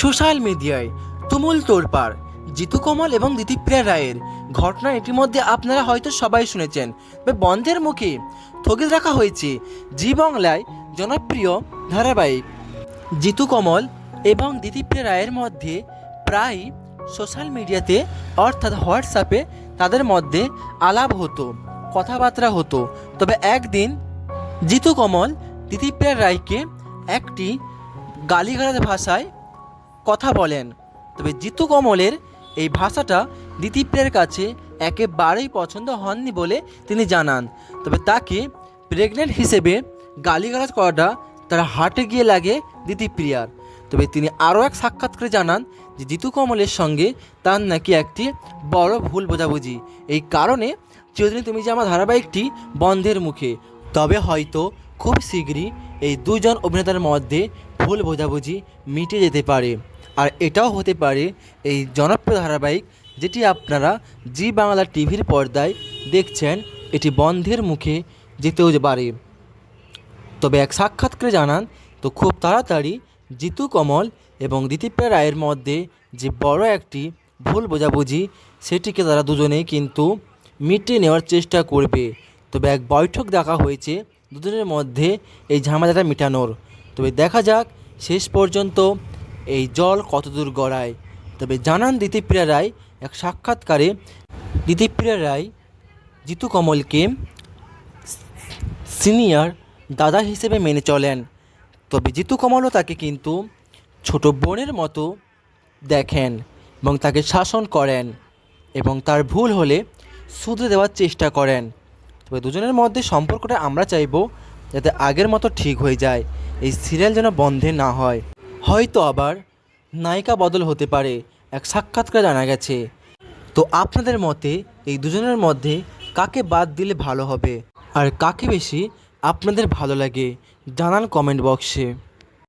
Social মিডিয়ায় তুমুল তোড়পাড়, জিতু কমল এবং দিতিপ্রিয়া রায়ের ঘটনা ইতিমধ্যে আপনারা হয়তো সবাই শুনেছেন। বন্ধের মুখে স্থগিত রাখা হয়েছে জি বাংলায় জনপ্রিয় ধারাবাহিক জিতু কমল এবং দিতিপ্রিয়া রায়ের মধ্যে প্রায় সোশ্যাল মিডিয়াতে অর্থাৎ হোয়াটসঅ্যাপে তাদের মধ্যে আলাপ হতো, কথাবার্তা হতো। তবে একদিন জিতু কমল দিতিপ্রিয়া রায়কে একটি গালিগালাজ ভাষায় কথা বলেন। তবে জিতু কমলের এই ভাষাটা দিতিপ্রিয়ার কাছে একেবারেই পছন্দ হননি বলে তিনি জানান। তবে তাকে প্রেগনেন্ট হিসেবে গালিগালাজ করাটা তার হাটে গিয়ে লাগে দিতিপ্রিয়ার। তবে তিনি আরও এক সাক্ষাৎকারে জানান যে জিতু কমলের সঙ্গে তার নাকি একটি বড় ভুল বোঝাবুঝি। এই কারণে চিরদিন তুমি যে আমার ধারাবাহিকটি বন্ধের মুখে। তবে হয়তো খুব শীঘ্রই এই দুজন অভিনেতার মধ্যে ভুল বোঝাবুঝি মিটে যেতে পারে। আর এটাও হতে পারে এই জনপ্রিয় ধারাবাহিক যেটি আপনারা জি বাংলা টিভির পর্দায় দেখছেন, এটি বন্ধের মুখে যেতেও পারে। তবে এক সাক্ষাৎকারে জানান, তো খুব তাড়াতাড়ি জিতু কমল এবং দিতিপ্রিয়া রায়ের মধ্যে যে বড় একটি ভুল বোঝাবুঝি, সেটিকে তারা দুজনেই কিন্তু মিটিয়ে নেওয়ার চেষ্টা করবে। তবে এক বৈঠক দেখা হয়েছে দুজনের মধ্যে এই ঝামেলাটা মেটানোর। তবে দেখা যাক, শেষ পর্যন্ত এই জল কতদূর গড়ায়। তবে জানান দিতিপ্রিয়া রায়, এক সাক্ষাৎকারে দিতিপ্রিয়া রায়, জিতু কমলকে সিনিয়র দাদা হিসেবে মেনে চলেন। তবে জিতু কমলও তাকে কিন্তু ছোট বোনের মতো দেখেন এবং তাকে শাসন করেন এবং তার ভুল হলে শুধরে দেওয়ার চেষ্টা করেন। তবে দুজনের মধ্যে সম্পর্কটা আমরা চাইব যাতে আগের মতো ঠিক হয়ে যায়, এই সিরিয়াল যেন বন্ধে না হয়। হয়তো আবার নায়িকা বদল হতে পারে, এক সাক্ষাৎকার জানা গেছে। তো আপনাদের মতে এই দুজনের মধ্যে কাকে বাদ দিলে ভালো হবে? আর কাকে বেশি আপনাদের ভালো লাগে? জানান কমেন্ট বক্সে